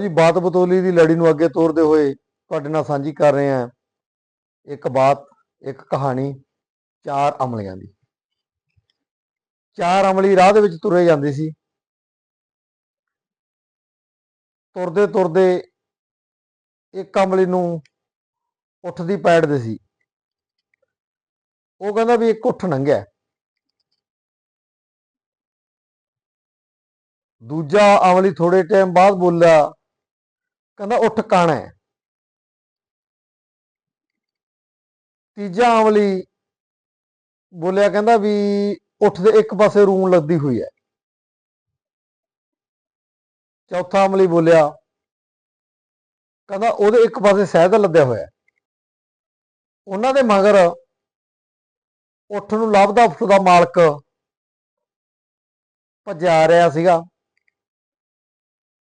ਜੀ, ਬਾਤ ਬਤੋਲੀ ਦੀ ਲੜੀ ਨੂੰ ਅੱਗੇ ਤੋਰਦੇ ਹੋਏ ਤੁਹਾਡੇ ਨਾਲ ਸਾਂਝੀ ਕਰ ਰਹੇ ਹਾਂ। ਇੱਕ ਬਾਤ, ਇੱਕ ਕਹਾਣੀ, ਚਾਰ ਅਮਲੀਆਂ ਦੀ। ਚਾਰ ਅਮਲੀ ਰਾਹ ਦੇ ਵਿੱਚ ਤੁਰੇ ਜਾਂਦੇ ਸੀ। ਤੁਰਦੇ ਤੁਰਦੇ ਇੱਕ ਅਮਲੀ ਨੂੰ ਉੱਠਦੀ ਪੈੜਦੇ ਸੀ। ਉਹ ਕਹਿੰਦਾ ਵੀ ਇੱਕ ਉੱਠ ਲੰਘਿਆ ਦੂਜਾ ਅਮਲੀ ਥੋੜੇ ਟਾਈਮ ਬਾਅਦ ਬੋਲਿਆ ਕਹਿੰਦਾ ਉੱਠ ਕਾਣਾ ਹੈ। ਤੀਜਾ ਅਮਲੀ ਬੋਲਿਆ ਕਹਿੰਦਾ ਵੀ ਉੱਠ ਦੇ ਇੱਕ ਪਾਸੇ ਰੂਣ ਲੱਦੀ ਹੋਈ ਹੈ। ਚੌਥਾ ਅਮਲੀ ਬੋਲਿਆ ਕਹਿੰਦਾ ਉਹਦੇ ਇੱਕ ਪਾਸੇ ਸਹਿਦ ਲੱਦਿਆ ਹੋਇਆ ਉਹਨਾਂ ਦੇ ਮਗਰ ਉੱਠ ਨੂੰ ਲੱਭਦਾ ਉੱਠਦਾ ਮਾਲਕ ਭੱਜਿਆ ਰਿਹਾ ਸੀਗਾ।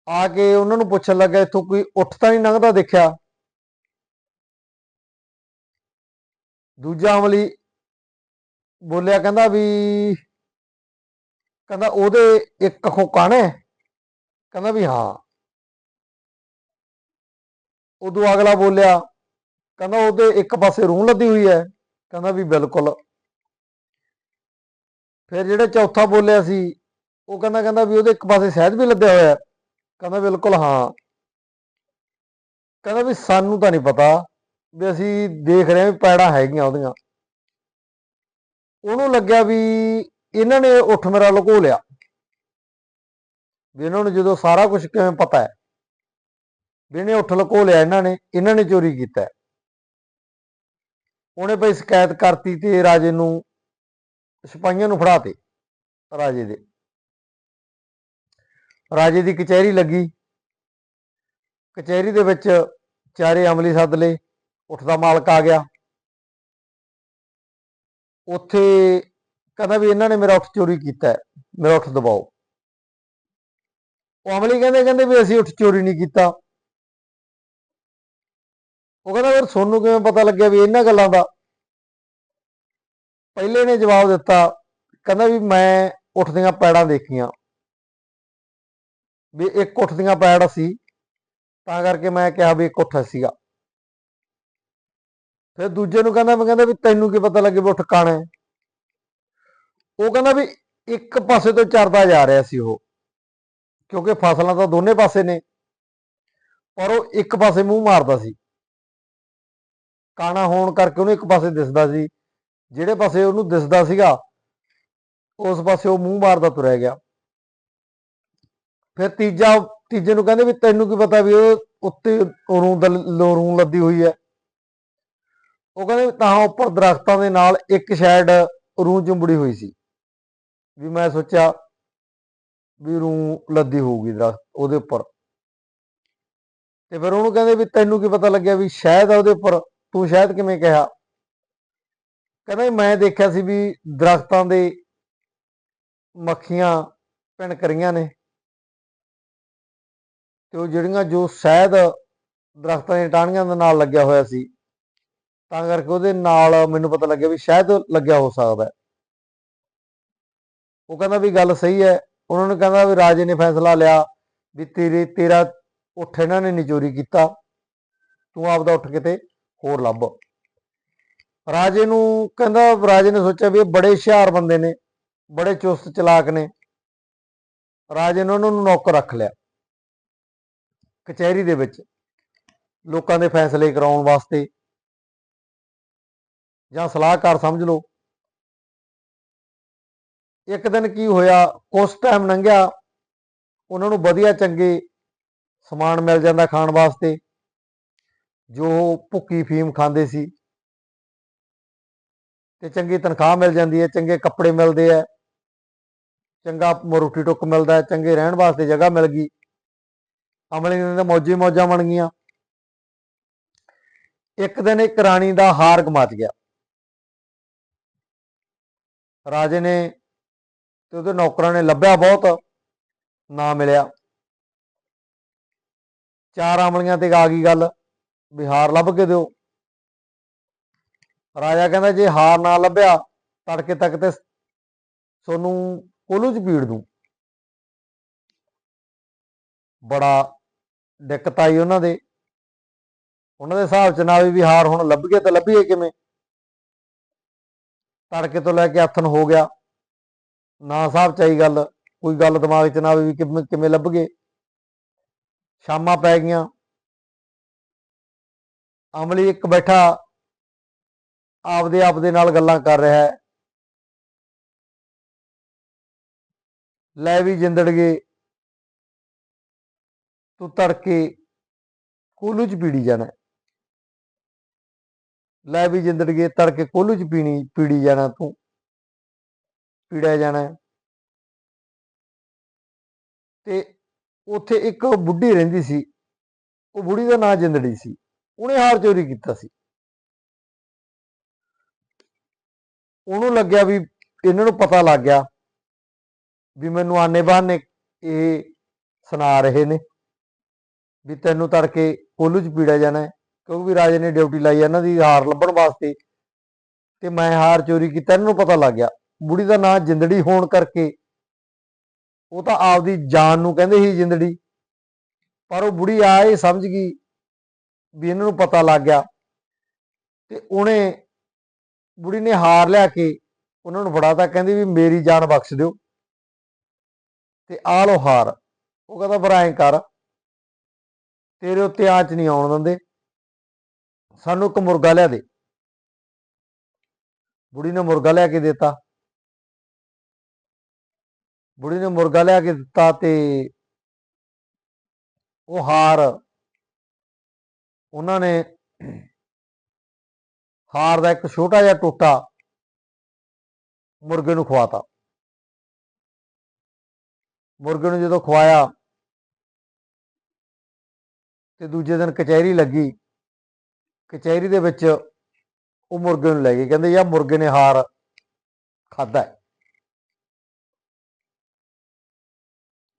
ਆ ਕੇ ਉਹਨਾਂ ਨੂੰ ਪੁੱਛਣ ਲੱਗਾ, ਇੱਥੋਂ ਕੋਈ ਉੱਠ ਤਾਂ ਨਹੀਂ ਲੰਘਦਾ ਦੇਖਿਆ। ਦੂਜਾ ਅਮਲੀ ਬੋਲਿਆ, ਕਹਿੰਦਾ ਵੀ, ਕਹਿੰਦਾ ਉਹਦੇ ਇੱਕ ਅੱਖੋਂ ਕਾਣਾ ਕਹਿੰਦਾ ਵੀ ਹਾਂ। ਉਦੋਂ ਅਗਲਾ ਬੋਲਿਆ, ਕਹਿੰਦਾ ਉਹਦੇ ਇੱਕ ਪਾਸੇ ਰੂਹ ਲੱਦੀ ਹੋਈ ਹੈ। ਕਹਿੰਦਾ ਵੀ ਬਿਲਕੁਲ। ਫਿਰ ਜਿਹੜਾ ਚੌਥਾ ਬੋਲਿਆ ਸੀ, ਉਹ ਕਹਿੰਦਾ ਕਹਿੰਦਾ ਵੀ ਉਹਦੇ ਇੱਕ ਪਾਸੇ ਸ਼ਹਿਦ ਵੀ ਲੱਦਿਆ ਹੋਇਆ ਕਹਿੰਦਾ ਬਿਲਕੁਲ ਹਾਂ। ਕਹਿੰਦਾ ਵੀ ਸਾਨੂੰ ਤਾਂ ਨਹੀਂ ਪਤਾ ਵੀ ਅਸੀਂ ਦੇਖ ਰਹੇ ਹਾਂ ਵੀ ਪੈੜਾਂ ਹੈਗੀਆਂ ਉਹਦੀਆਂ। ਉਹਨੂੰ ਲੱਗਿਆ ਵੀ ਇਹਨਾਂ ਨੇ ਉੱਠ ਮੇਰਾ ਲੁਕੋ ਲਿਆ। ਵੀ ਇਹਨਾਂ ਨੂੰ ਜਦੋਂ ਸਾਰਾ ਕੁਝ ਕਿਵੇਂ ਪਤਾ ਹੈ? ਵੀ ਇਹਨੇ ਉੱਠ ਲੁਕੋ ਲਿਆ ਇਹਨਾਂ ਨੇ ਇਹਨਾਂ ਨੇ ਚੋਰੀ ਕੀਤਾ ਉਹਨੇ ਭਈ ਸ਼ਿਕਾਇਤ ਕਰਤੀ ਤੇ ਰਾਜੇ ਨੂੰ, ਸਿਪਾਹੀਆਂ ਨੂੰ ਫੜਾਤੇ, ਰਾਜੇ ਦੇ। ਰਾਜੇ ਦੀ ਕਚਹਿਰੀ ਲੱਗੀ। ਕਚਹਿਰੀ ਦੇ ਵਿੱਚ ਚਾਰੇ ਅਮਲੀ ਸੱਦ ਲਏ ਉੱਠਦਾ ਮਾਲਕ ਆ ਗਿਆ। ਉੱਥੇ ਕਹਿੰਦਾ ਵੀ ਇਹਨਾਂ ਨੇ ਮੇਰਾ ਉੱਠ ਚੋਰੀ ਕੀਤਾ ਮੇਰਾ ਉੱਠ ਦਬਾਓ। ਉਹ ਅਮਲੀ ਕਹਿੰਦੇ ਕਹਿੰਦੇ ਵੀ ਅਸੀਂ ਉੱਠ ਚੋਰੀ ਨਹੀਂ ਕੀਤਾ। ਉਹ ਕਹਿੰਦਾ ਫਿਰ ਸੋਨੂੰ ਕਿਵੇਂ ਪਤਾ ਲੱਗਿਆ ਵੀ ਇਹਨਾਂ ਗੱਲਾਂ ਦਾ? ਪਹਿਲੇ ਨੇ ਜਵਾਬ ਦਿੱਤਾ, ਕਹਿੰਦਾ ਵੀ ਮੈਂ ਉੱਠਦੀਆਂ ਪੈੜਾਂ ਦੇਖੀਆਂ। ਵੀ ਇੱਕ ਕੁੱਠ ਦੀਆਂ ਪੈੜ ਸੀ, ਤਾਂ ਕਰਕੇ ਮੈਂ ਕਿਹਾ ਵੀ ਇੱਕ ਉੱਠ ਸੀਗਾ। ਫਿਰ ਦੂਜੇ ਨੂੰ ਕਹਿੰਦਾ, ਮੈਂ ਕਹਿੰਦਾ ਵੀ ਤੈਨੂੰ ਕੀ ਪਤਾ ਲੱਗੇ ਵੀ ਉੱਠ ਕਾਣਾ ਉਹ ਕਹਿੰਦਾ ਵੀ ਇੱਕ ਪਾਸੇ ਤੋਂ ਚਰਦਾ ਜਾ ਰਿਹਾ ਸੀ ਉਹ, ਕਿਉਂਕਿ ਫਸਲਾਂ ਤਾਂ ਦੋਨੇ ਪਾਸੇ ਨੇ, ਪਰ ਉਹ ਇੱਕ ਪਾਸੇ ਮੂੰਹ ਮਾਰਦਾ ਸੀ। ਕਾਣਾ ਹੋਣ ਕਰਕੇ ਉਹਨੂੰ ਇੱਕ ਪਾਸੇ ਦਿਸਦਾ ਸੀ, ਜਿਹੜੇ ਪਾਸੇ ਉਹਨੂੰ ਦਿਸਦਾ ਸੀਗਾ, ਉਸ ਪਾਸੇ ਉਹ ਮੂੰਹ ਮਾਰਦਾ ਤੁਰਿਆ ਗਿਆ। ਫਿਰ ਤੀਜਾ, ਤੀਜੇ ਨੂੰ ਕਹਿੰਦੇ ਵੀ ਤੈਨੂੰ ਕੀ ਪਤਾ ਵੀ ਉਹ ਉੱਤੇ ਰੂੰ ਰੂੰ ਲੱਦੀ ਹੋਈ ਹੈ। ਉਹ ਕਹਿੰਦੇ ਵੀ ਤਾਂ ਉੱਪਰ ਦਰਖਤਾਂ ਦੇ ਨਾਲ ਇੱਕ ਸ਼ੈਡ ਰੂੰ ਚੁੰਬੜੀ ਹੋਈ ਸੀ। ਵੀ ਮੈਂ ਸੋਚਿਆ ਵੀ ਰੂੰ ਲੱਦੀ ਹੋਊਗੀ ਦਰਖਤ ਉਹਦੇ ਉੱਪਰ। ਤੇ ਫਿਰ ਉਹਨੂੰ ਕਹਿੰਦੇ ਵੀ ਤੈਨੂੰ ਕੀ ਪਤਾ ਲੱਗਿਆ ਵੀ ਸ਼ਾਇਦ ਉਹਦੇ ਉੱਪਰ। ਤੂੰ ਸ਼ਾਇਦ ਕਿਵੇਂ ਕਿਹਾ? ਕਹਿੰਦਾ ਮੈਂ ਦੇਖਿਆ ਸੀ ਵੀ ਦਰਖਤਾਂ ਦੇ ਮੱਖੀਆਂ ਭਿਣਕ ਕਰੀਆਂ ਨੇ। ਤੇ ਉਹ ਜਿਹੜੀਆਂ ਜੋ ਸ਼ਾਇਦ ਦਰਖਤਾਂ ਦੀਆਂ ਟਾਹਣੀਆਂ ਦੇ ਨਾਲ ਲੱਗਿਆ ਹੋਇਆ ਸੀ, ਤਾਂ ਕਰਕੇ ਉਹਦੇ ਨਾਲ ਮੈਨੂੰ ਪਤਾ ਲੱਗਿਆ ਵੀ ਸ਼ਾਇਦ ਲੱਗਿਆ ਹੋ ਸਕਦਾ ਉਹ ਕਹਿੰਦਾ ਵੀ ਗੱਲ ਸਹੀ ਹੈ, ਉਹਨਾਂ ਨੇ ਕਹਿੰਦਾ ਵੀ ਰਾਜੇ ਨੇ ਫੈਸਲਾ ਲਿਆ ਵੀ ਤੇਰੇ, ਤੇਰਾ ਉੱਠ ਇਹਨਾਂ ਨੇ ਨਹੀਂ ਕੀਤਾ, ਤੂੰ ਆਪਦਾ ਉੱਠ ਕਿਤੇ ਹੋਰ ਲੱਭ। ਰਾਜੇ ਨੂੰ ਕਹਿੰਦਾ, ਰਾਜੇ ਨੇ ਸੋਚਿਆ ਵੀ ਇਹ ਬੜੇ ਹੁਸ਼ਿਆਰ ਬੰਦੇ ਨੇ, ਬੜੇ ਚੁਸਤ ਚਲਾਕ ਨੇ। ਰਾਜੇ ਨੇ ਉਹਨਾਂ ਨੂੰ ਨੌਕਰ ਰੱਖ ਲਿਆ। ਕਚਹਿਰੀ ਦੇ ਵਿੱਚ ਲੋਕਾਂ ਦੇ ਫੈਸਲੇ ਕਰਾਉਣ ਵਾਸਤੇ ਜਾਂ ਸਲਾਹਕਾਰ ਸਮਝ ਲਓ। ਇੱਕ ਦਿਨ ਕੀ ਹੋਇਆ, ਕੁਛ ਟਾਈਮ ਲੰਘਿਆ, ਉਹਨਾਂ ਨੂੰ ਵਧੀਆ ਚੰਗੇ ਸਮਾਨ ਮਿਲ ਜਾਂਦਾ ਖਾਣ ਵਾਸਤੇ, ਜੋ ਭੁੱਕੀ ਫੀਮ ਖਾਂਦੇ ਸੀ। ਤੇ ਚੰਗੀ ਤਨਖਾਹ ਮਿਲ ਜਾਂਦੀ ਹੈ, ਚੰਗੇ ਕੱਪੜੇ ਮਿਲਦੇ ਆ ਚੰਗਾ ਮ- ਰੋਟੀ ਟੁੱਕ ਮਿਲਦਾ ਚੰਗੇ ਰਹਿਣ ਵਾਸਤੇ ਜਗ੍ਹਾ ਮਿਲ ਗਈ। ਅਮਲੀ ਨੇ ਤਾਂ ਮੌਜੀ ਮੌਜਾਂ ਬਣ ਗਈਆਂ। ਇੱਕ ਦਿਨ ਇੱਕ ਰਾਣੀ ਦਾ ਹਾਰ ਗਮਾਚ ਗਿਆ। ਰਾਜੇ ਨੇ ਤੇ ਉਹਦੇ ਨੌਕਰਾਂ ਨੇ ਲੱਭਿਆ ਬਹੁਤ, ਨਾ ਮਿਲਿਆ। ਚਾਰ ਅਮਲੀਆਂ ਤੇ ਆ ਗਈ ਗੱਲ, ਵੀ ਹਾਰ ਲੱਭ ਕੇ ਦਿਓ। ਰਾਜਾ ਕਹਿੰਦਾ, ਜੇ ਹਾਰ ਨਾ ਲੱਭਿਆ, ਤੜਕੇ ਤੱਕ ਤੇ ਸੋਨੂੰ ਕੋਲੂ ਚ ਪੀੜ ਦੂੰ ਬੜਾ ਦਿੱਕਤ ਆਈ ਉਹਨਾਂ ਦੇ। ਉਹਨਾਂ ਦੇ ਹਿਸਾਬ ਚ ਨਾ ਵੀ ਹਾਰ ਹੁਣ ਲੱਭ ਗਏ ਤਾਂ ਲੱਭੀਏ ਕਿਵੇਂ। ਤੜਕੇ ਤੋਂ ਲੈ ਕੇ ਹੱਥਨ ਹੋ ਗਿਆ। ਨਾ ਹਿਸਾਬ ਚ ਆਈ ਗੱਲ, ਕੋਈ ਗੱਲ ਦਿਮਾਗ ਚ ਨਾ ਵੀ ਕਿਵੇਂ ਕਿਵੇਂ ਲੱਭ ਗਏ ਸ਼ਾਮਾਂ ਪੈ ਗਈਆਂ। ਅਮਲੀ ਇੱਕ ਬੈਠਾ ਆਪਦੇ ਆਪ ਦੇ ਨਾਲ ਗੱਲਾਂ ਕਰ ਰਿਹਾ ਹੈ। ਲੈ ਵੀ ਜਿੰਦੜ ਗਏ ਤੂੰ ਤੜਕੇ ਕੋਲੂ ਚ ਪੀੜੀ ਜਾਣਾ। ਲੈ ਵੀ ਜਿੰਦੜ ਗਏ ਤੜਕੇ ਕੋਲੂ ਚ ਪੀਣੀ, ਪੀੜੀ ਜਾਣਾ ਤੂੰ। ਪੀੜਿਆ ਜਾਣਾ। ਤੇ ਉੱਥੇ ਇੱਕ ਬੁੱਢੀ ਰਹਿੰਦੀ ਸੀ, ਉਹ ਬੁੜੀ ਦਾ ਨਾਂ ਜਿੰਦੜੀ ਸੀ। ਉਹਨੇ ਹਾਰ ਚੋਰੀ ਕੀਤਾ ਸੀ। ਉਹਨੂੰ ਲੱਗਿਆ ਵੀ ਇਹਨਾਂ ਨੂੰ ਪਤਾ ਲੱਗ ਗਿਆ ਵੀ ਮੈਨੂੰ ਆਨੇ ਬਹਾਨੇ ਇਹ ਸੁਣਾ ਰਹੇ ਨੇ। ਵੀ ਤੈਨੂੰ ਤੜਕੇ ਕੋਲੂ ਚ ਪੀੜਿਆ ਜਾਣਾ ਕਿਉਂਕਿ ਰਾਜੇ ਨੇ ਡਿਊਟੀ ਲਾਈ ਇਹਨਾਂ ਦੀ ਹਾਰ ਲੱਭਣ ਵਾਸਤੇ। ਤੇ ਮੈਂ ਹਾਰ ਚੋਰੀ ਕੀਤੀ, ਇਹਨਾਂ ਨੂੰ ਪਤਾ ਲੱਗ ਗਿਆ। ਬੁੜੀ ਦਾ ਨਾਂ ਜਿੰਦੜੀ ਹੋਣ ਕਰਕੇ, ਉਹ ਤਾਂ ਆਪਦੀ ਜਾਨ ਨੂੰ ਕਹਿੰਦੇ ਸੀ ਜਿੰਦੜੀ। ਪਰ ਉਹ ਬੁੜੀ ਆ, ਇਹ ਸਮਝ ਗਈ ਵੀ ਇਹਨਾਂ ਨੂੰ ਪਤਾ ਲੱਗ ਗਿਆ। ਤੇ ਉਹਨੇ, ਬੁੜੀ ਨੇ ਹਾਰ ਲਿਆ ਕੇ ਉਹਨਾਂ ਨੂੰ ਫੜਾਤਾ ਕਹਿੰਦੀ ਵੀ ਮੇਰੀ ਜਾਨ ਬਖਸ਼ ਦਿਓ। ਤੇ ਆ ਲੋ ਹਾਰ, ਉਹ ਕਹਿੰਦਾ ਫਿਰ ਕਰ ਤੇਰੇ ਉੱਤੇ ਆਂਚ ਨਹੀਂ ਆਉਣ ਦਿੰਦੇ। ਸਾਨੂੰ ਇੱਕ ਮੁਰਗਾ ਲਿਆ ਦੇ। ਬੁੜੀ ਨੇ ਮੁਰਗਾ ਲਿਆ ਕੇ ਦਿੱਤਾ। ਬੁੜੀ ਨੇ ਮੁਰਗਾ ਲਿਆ ਕੇ ਦਿੱਤਾ ਤੇ ਉਹ ਹਾਰ ਉਹਨਾਂ ਨੇ ਹਾਰ ਦਾ ਇੱਕ ਛੋਟਾ ਜਿਹਾ ਟੋਟਾ ਮੁਰਗੇ ਨੂੰ ਖਵਾਤਾ। ਮੁਰਗੇ ਨੂੰ ਜਦੋਂ ਖਵਾਇਆ ਤੇ ਦੂਜੇ ਦਿਨ ਕਚਹਿਰੀ ਲੱਗੀ। ਕਚਹਿਰੀ ਦੇ ਵਿੱਚ ਉਹ ਮੁਰਗੇ ਨੂੰ ਲੈ ਗਏ। ਕਹਿੰਦੇ ਯਾ ਮੁਰਗੇ ਨੇ ਹਾਰ ਖਾਦਾ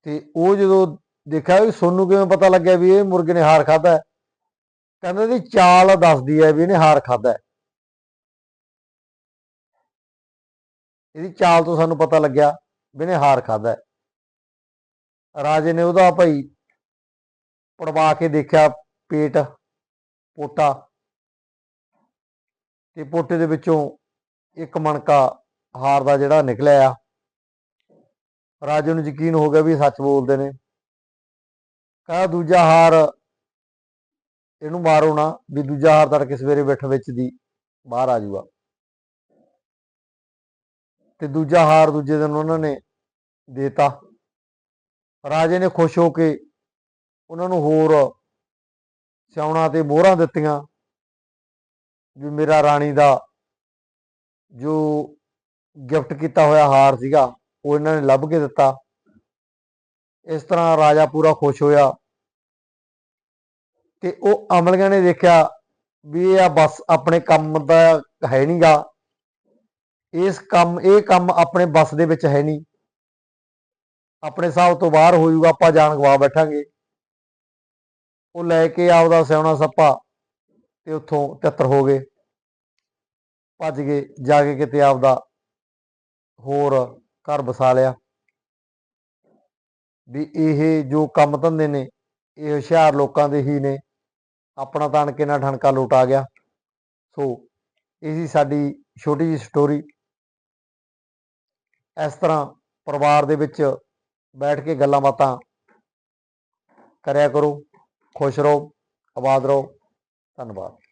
ਤੇ ਉਹ ਜਦੋਂ ਦੇਖਿਆ ਵੀ ਸੋਨੂੰ ਕਿਵੇਂ ਪਤਾ ਲੱਗਿਆ ਵੀ ਇਹ ਮੁਰਗੇ ਨੇ ਹਾਰ ਖਾਦਾ ਕਹਿੰਦਾ, ਇਹਦੀ ਚਾਲ ਦੱਸਦੀ ਹੈ ਵੀ ਇਹਨੇ ਹਾਰ ਖਾਦਾ ਇਹਦੀ ਚਾਲ ਤੋਂ ਸਾਨੂੰ ਪਤਾ ਲੱਗਿਆ ਵੀ ਇਹਨੇ ਹਾਰ ਖਾਦਾ ਰਾਜੇ ਨੇ ਉਹਦਾ ਭਾਈ ਪੜਵਾ ਕੇ ਦੇਖਿਆ ਪੇਟ, ਪੋਟਾ ਤੇ ਪੋਟੇ ਦੇ ਵਿੱਚੋਂ ਇੱਕ ਮਣਕਾ ਹਾਰ ਦਾ ਜਿਹੜਾ ਨਿਕਲਿਆ ਆ। ਰਾਜੇ ਨੂੰ ਯਕੀਨ ਹੋ ਗਿਆ ਵੀ ਸੱਚ ਬੋਲਦੇ ਨੇ। ਕਹਾ ਦੂਜਾ ਹਾਰ ਇਹਨੂੰ ਮਾਰੋ ਨਾ ਵੀ ਦੂਜਾ ਹਾਰ ਤੜਕੇ ਸਵੇਰੇ ਬੈਠ ਵਿੱਚ ਦੀ ਬਾਹਰ ਆ ਜੂਗਾ। ਤੇ ਦੂਜਾ ਹਾਰ ਦੂਜੇ ਦਿਨ ਉਹਨਾਂ ਨੇ ਦੇਤਾ। ਰਾਜੇ ਨੇ ਖੁਸ਼ ਹੋ ਕੇ ਉਹਨਾਂ ਨੂੰ ਹੋਰ ਸਿਆਉਣਾ ਤੇ ਮੋਹਰਾਂ ਦਿੱਤੀਆਂ ਵੀ ਮੇਰਾ ਰਾਣੀ ਦਾ ਜੋ ਗਿਫਟ ਕੀਤਾ ਹੋਇਆ ਹਾਰ ਸੀਗਾ, ਉਹ ਇਹਨਾਂ ਨੇ ਲੱਭ ਕੇ ਦਿੱਤਾ। ਇਸ ਤਰ੍ਹਾਂ ਰਾਜਾ ਪੂਰਾ ਖੁਸ਼ ਹੋਇਆ। ਤੇ ਉਹ ਅਮਲੀਆਂ ਨੇ ਦੇਖਿਆ ਵੀ ਇਹ ਆ ਬਸ ਆਪਣੇ ਕੰਮ ਦਾ ਹੈ ਨਹੀਂਗਾ। ਇਸ ਕੰਮ, ਇਹ ਕੰਮ ਆਪਣੇ ਬਸ ਦੇ ਵਿੱਚ ਹੈ ਨਹੀਂ। ਆਪਣੇ ਹਿਸਾਬ ਤੋਂ ਬਾਹਰ ਹੋ ਜਾਊਗਾ ਆਪਾਂ ਜਾਨ ਗਵਾ ਬੈਠਾਂਗੇ। ਉਹ ਲੈ ਕੇ ਆਪਦਾ ਸਿਆਉਣਾ ਸੱਪਾ ਤੇ ਉੱਥੋਂ ਤਿੱਤਰ ਹੋ ਗਏ। ਭੱਜ ਗਏ ਜਾ ਕੇ ਕਿਤੇ ਆਪਦਾ ਹੋਰ ਘਰ ਵਸਾ ਲਿਆ। ਵੀ ਇਹ ਜੋ ਕੰਮ ਧੰਦੇ ਨੇ, ਇਹ ਹੁਸ਼ਿਆਰ ਲੋਕਾਂ ਦੇ ਹੀ ਨੇ। ਆਪਣਾ ਤਾਂ ਅਣਕੇ ਨਾਲ ਠਣਕਾ ਲੁੱਟ ਆ ਗਿਆ। ਸੋ, ਇਹ ਸੀ ਸਾਡੀ ਛੋਟੀ ਜਿਹੀ ਸਟੋਰੀ ਇਸ ਤਰ੍ਹਾਂ ਪਰਿਵਾਰ ਦੇ ਵਿੱਚ ਬੈਠ ਕੇ ਗੱਲਾਂ ਬਾਤਾਂ ਕਰਿਆ ਕਰੋ। ਖੁਸ਼ ਰਹੋ ਆਬਾਦ ਰਹੋ। ਧੰਨਵਾਦ।